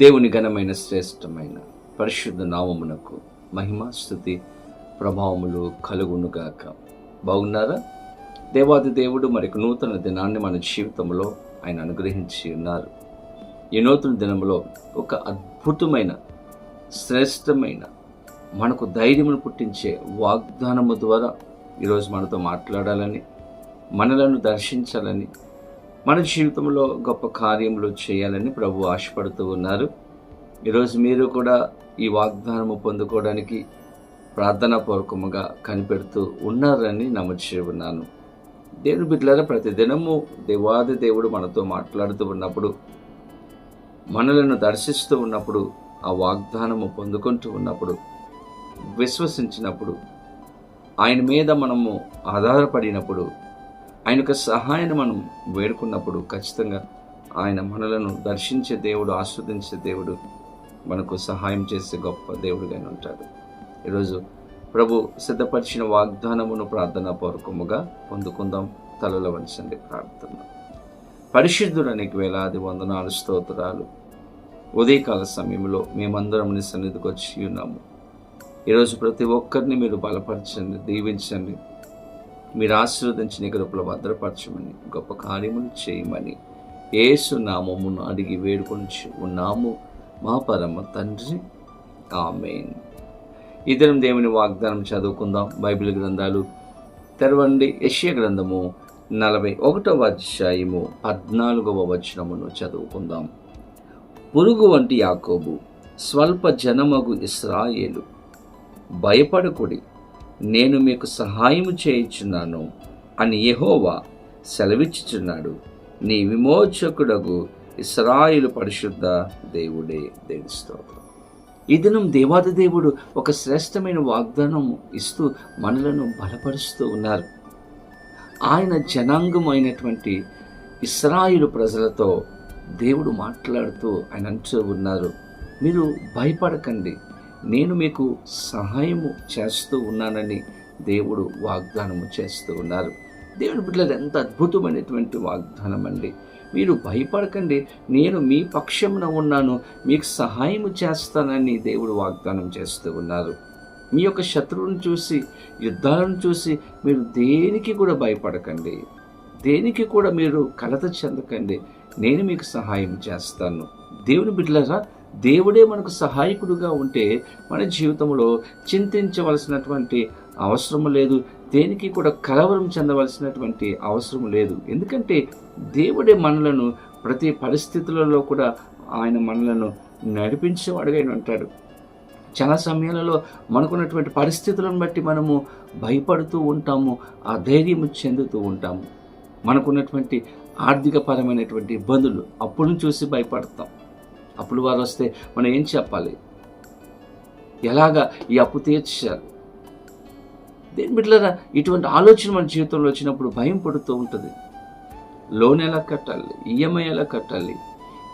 దేవుని ఘనమైన శ్రేష్టమైన పరిశుద్ధ నామమునకు మహిమ స్థుతి ప్రభావములు కలుగునుగాక. బాగున్నారా? దేవాది దేవుడు మరొక నూతన దినాన్ని మన జీవితంలో ఆయన అనుగ్రహించి ఉన్నారు. ఈ నూతన దినంలో ఒక అద్భుతమైన శ్రేష్టమైన మనకు ధైర్యమును పుట్టించే వాగ్దానము ద్వారా ఈరోజు మనతో మాట్లాడాలని మనలను దర్శించాలని మన జీవితంలో గొప్ప కార్యములు చేయాలని ప్రభు ఆశపడుతూ ఉన్నారు. ఈరోజు మీరు కూడా ఈ వాగ్దానము పొందుకోవడానికి ప్రార్థనాపూర్వకముగా కనిపెడుతూ ఉన్నారని నమ్మచి ఉన్నాను. దేవుని బిడ్డలారా ప్రతి దినము దేవాది దేవుడు మనతో మాట్లాడుతూ ఉన్నప్పుడు మనలను దర్శిస్తూ ఉన్నప్పుడు ఆ వాగ్దానము పొందుకుంటూ ఉన్నప్పుడు విశ్వసించినప్పుడు ఆయన మీద మనము ఆధారపడినప్పుడు ఆయన యొక్క సహాయాన్ని మనం వేడుకున్నప్పుడు ఖచ్చితంగా ఆయన మనలను దర్శించే దేవుడు ఆస్వాదించే దేవుడు మనకు సహాయం చేసే గొప్ప దేవుడుగానే ఉంటాడు. ఈరోజు ప్రభు సిద్ధపరిచిన వాగ్దానమును ప్రార్థన పూర్వకముగా పొందుకుందాం. తలలో వంచండి ప్రార్థన. పరిశుద్ధుడానికి వేలాది వందనాలు స్తోత్రాలు. ఉదయకాల సమయంలో మేమందరం నీ సన్నిధికి వచ్చి ఉన్నాము. ఈరోజు ప్రతి ఒక్కరిని మీరు బలపరచండి దీవించండి. మీరు ఆశీర్వదించిన కృపలో భద్రపరచమని గొప్ప కార్యములు చేయమని ఏసు నామమును అడిగి వేడుకొని ఉన్నాము. మా పరమ తండ్రి. ఆమెన్. ఇద్దరం దేవుని వాగ్దానం చదువుకుందాం. బైబిల్ గ్రంథాలు తెరవండి. యశ్య గ్రంథము నలభై ఒకటవ అధ్యాయము పద్నాలుగవ వచనమును చదువుకుందాం. పురుగు వంటి యాకోబు స్వల్ప జనమగు ఇస్రాయేలు భయపడకుడి. నేను మీకు సహాయము చేయుచున్నాను అని యహోవా సెలవిచ్చుచున్నాడు. నీ విమోచకుడగు ఇస్రాయిలు పరిశుద్ధ దేవుడే దేవుడి ఈ దినం దేవాది దేవుడు ఒక శ్రేష్టమైన వాగ్దానం ఇస్తూ మనలను బలపరుస్తూ ఉన్నారు. ఆయన జనాంగమైనటువంటి ఇస్రాయిలు ప్రజలతో దేవుడు మాట్లాడుతూ ఆయన అంటూ ఉన్నారు. మీరు భయపడకండి. నేను మీకు సహాయము చేస్తూ ఉన్నానని దేవుడు వాగ్దానము చేస్తూ ఉన్నారు. దేవుని బిడ్డలు ఎంత అద్భుతమైనటువంటి వాగ్దానం అండి. మీరు భయపడకండి. నేను మీ పక్షమున ఉన్నాను. మీకు సహాయం చేస్తానని దేవుడు వాగ్దానం చేస్తూ ఉన్నారు. మీ యొక్క శత్రువుని చూసి యుద్ధాలను చూసి మీరు దేనికి కూడా భయపడకండి. దేనికి కూడా మీరు కలత చెందకండి. నేను మీకు సహాయం చేస్తాను. దేవుని బిడ్డలరా దేవుడే మనకు సహాయకుడుగా ఉంటే మన జీవితంలో చింతించవలసినటువంటి అవసరం లేదు దేనికి కూడా కలవరం చెందవలసినటువంటి అవసరం లేదు. ఎందుకంటే దేవుడే మనలను ప్రతి పరిస్థితులలో కూడా ఆయన మనలను నడిపించేవాడుగా ఉంటాడు చాలా సమయాలలో మనకున్నటువంటి పరిస్థితులను బట్టి మనము భయపడుతూ ఉంటాము ఆ ధైర్యం చెందుతూ ఉంటాము. మనకున్నటువంటి ఆర్థిక పరమైనటువంటి ఇబ్బందులు అప్పులను చూసి భయపడతాం. అప్పులు వారు వస్తే మనం ఏం చెప్పాలి? ఎలాగా ఈ అప్పు తీర్చాలి? దేని బిడ్డలరా ఇటువంటి ఆలోచన మన జీవితంలో వచ్చినప్పుడు భయం పడుతూ ఉంటుంది. లోన్ ఎలా కట్టాలి? ఈఎంఐ ఎలా కట్టాలి?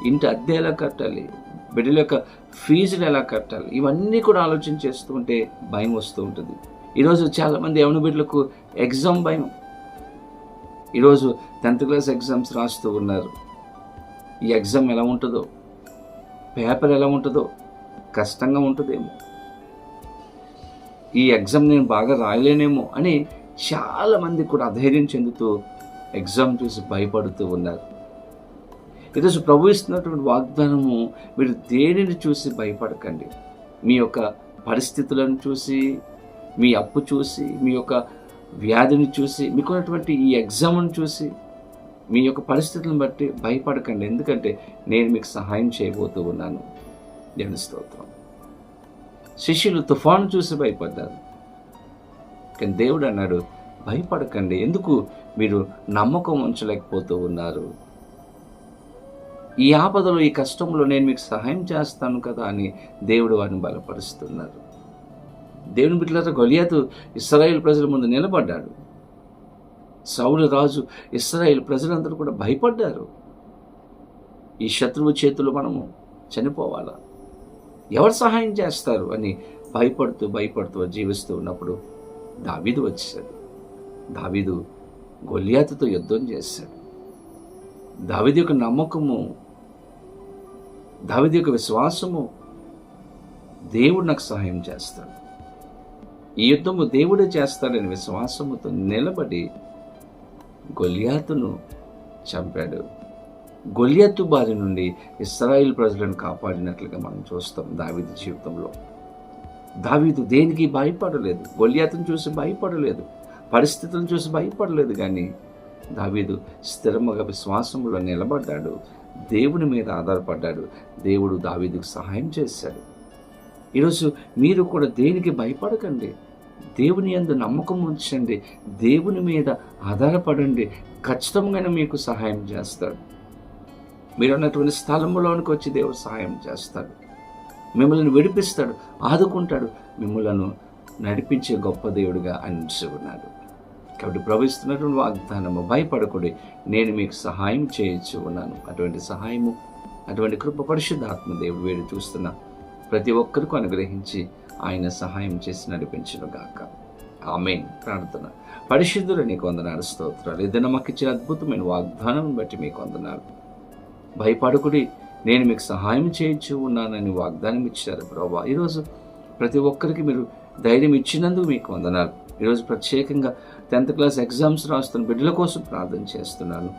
ఇంటి అద్దె ఎలా కట్టాలి? బిడ్డల యొక్క ఫీజులు ఎలా కట్టాలి? ఇవన్నీ కూడా ఆలోచన చేస్తూ ఉంటే భయం వస్తూ ఉంటుంది. ఈరోజు చాలామంది యవన బిడ్డలకు? ఎగ్జామ్ భయం. ఈరోజు టెన్త్ క్లాస్ ఎగ్జామ్స్ రాస్తూ ఉన్నారు. ఈ ఎగ్జామ్ ఎలా ఉంటుందో? పేపర్ ఎలా ఉంటుందో కష్టంగా ఉంటుందేమో. ఈ ఎగ్జామ్ నేను బాగా రాయలేనేమో అని చాలామంది కూడా అధైర్యం చెందుతూ ఎగ్జామ్ చూసి భయపడుతూ ఉన్నారు. ఈరోజు ప్రభు ఇస్తున్నటువంటి వాగ్దానము మీరు దేనిని చూసి భయపడకండి? మీ యొక్క పరిస్థితులను చూసి మీ అప్పు చూసి మీ యొక్క వ్యాధిని చూసి మీకున్నటువంటి ఈ ఎగ్జామ్ను చూసి మీ యొక్క పరిస్థితులను బట్టి భయపడకండి. ఎందుకంటే నేను మీకు సహాయం చేయబోతూ ఉన్నాను. దేవుని స్తోత్రం. శిష్యులు తుఫాను చూసి భయపడ్డారు. కానీ దేవుడు అన్నాడు భయపడకండి. ఎందుకు మీరు నమ్మకం ఉంచలేకపోతూ ఉన్నారు? ఈ ఆపదలో ఈ కష్టంలో నేను మీకు సహాయం చేస్తాను కదా అని దేవుడు వారిని బలపరుస్తున్నారు. దేవుని బిడ్డలతో గొలియాతు ఇస్రాయేల్ ప్రజల ముందు నిలబడ్డాడు. సౌలు రాజు ఇస్రాయేల్ ప్రజలందరూ కూడా భయపడ్డారు. ఈ శత్రువు చేతులు మనము చనిపోవాలా? ఎవరు సహాయం చేస్తారు అని భయపడుతూ భయపడుతూ జీవిస్తూ ఉన్నప్పుడు దావీదు వచ్చాడు దావీదు గొలియాతుతో యుద్ధం చేశాడు. దావిది యొక్క నమ్మకము దావిది యొక్క విశ్వాసము దేవుడు నాకు సహాయం చేస్తాడు. ఈ యుద్ధము దేవుడే చేస్తాడని విశ్వాసముతో నిలబడి గొలియాతును చంపాడు. గొలియత్తు బారి నుండి ఇస్రాయిల్ ప్రజలను కాపాడినట్లుగా మనం చూస్తాం దావీదు జీవితంలో. దావీదు దేనికి భయపడలేదు? గొలియాతును చూసి భయపడలేదు. పరిస్థితులను చూసి భయపడలేదు కానీ దావీదు స్థిరముగా విశ్వాసంలో నిలబడ్డాడు. దేవుని మీద ఆధారపడ్డాడు. దేవుడు దావీదుకు సహాయం చేశాడు. ఈరోజు మీరు కూడా దేనికి భయపడకండి? దేవుని యందు నమ్మకం ఉంచండి దేవుని మీద ఆధారపడండి ఖచ్చితంగానే మీకు సహాయం చేస్తాడు. మీరున్నటువంటి స్థలంలోనికి వచ్చి దేవుడు సహాయం చేస్తాడు. మిమ్మల్ని విడిపిస్తాడు ఆదుకుంటాడు మిమ్మలను నడిపించే గొప్ప దేవుడిగా ఉన్నాడు. కాబట్టి ప్రవహిస్తున్నటువంటి వాగ్దానము భయపడకుడి నేను మీకు సహాయం చేయొచ్చు ఉన్నాను. అటువంటి సహాయము అటువంటి కృప పరిశుద్ధాత్మ దేవుడు వేడి చూస్తున్న ప్రతి ఒక్కరికి అనుగ్రహించి ఆయన సహాయం చేసి నడిపించును గాక. ఆమెన్. ప్రార్థన. పరిశుద్ధులు నీకు వందనాలు స్తోత్రాలు. ఏదైనా మాకు ఇచ్చిన అద్భుతమైన వాగ్దానం బట్టి మీకు వందనాలు. భయపడకుడి నేను మీకు సహాయం చేయించు ఉన్నానని వాగ్దానం ఇచ్చారు ప్రభా. ఈరోజు ప్రతి ఒక్కరికి మీరు ధైర్యం ఇచ్చినందుకు మీకు వందనాలు. ఈరోజు ప్రత్యేకంగా టెన్త్ క్లాస్ ఎగ్జామ్స్ రాస్తున్న బిడ్డల కోసం ప్రార్థన చేస్తున్నాను.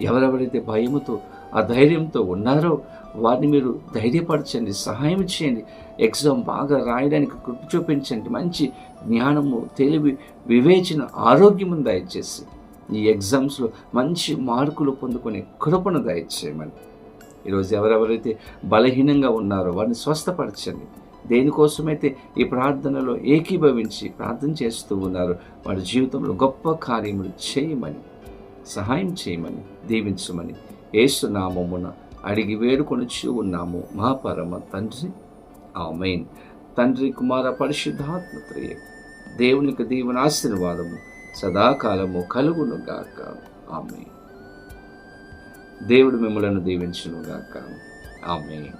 ఎవరెవరైతే భయముతో ఆ ధైర్యంతో ఉన్నారో వారిని మీరు ధైర్యపరచండి సహాయం చేయండి. ఎగ్జామ్ బాగా రాయడానికి కృప చూపించండి. మంచి జ్ఞానము తెలివి వివేచన ఆరోగ్యము దయచేసి ఈ ఎగ్జామ్స్లో మంచి మార్కులు పొందుకునే కృపను దయచేయమని. ఈరోజు ఎవరెవరైతే బలహీనంగా ఉన్నారో వారిని స్వస్థపరచండి. దేనికోసమైతే ఈ ప్రార్థనలో ఏకీభవించి ప్రార్థన చేస్తూ ఉన్నారు వారి జీవితంలో గొప్ప కార్యములు చేయమని సహాయం చేయమని దీవించమని ఏసునామమున అడిగి వేడుకొనిచ్చి ఉన్నాము. మా పరమ తండ్రి ఆమెన్. తండ్రి కుమార పరిశుద్ధాత్మత్రయ. దేవునికి దీవెన ఆశీర్వాదము సదాకాలము కలుగును గాక. ఆమె దేవుడు మిమ్మలను దీవించును గాక. ఆమె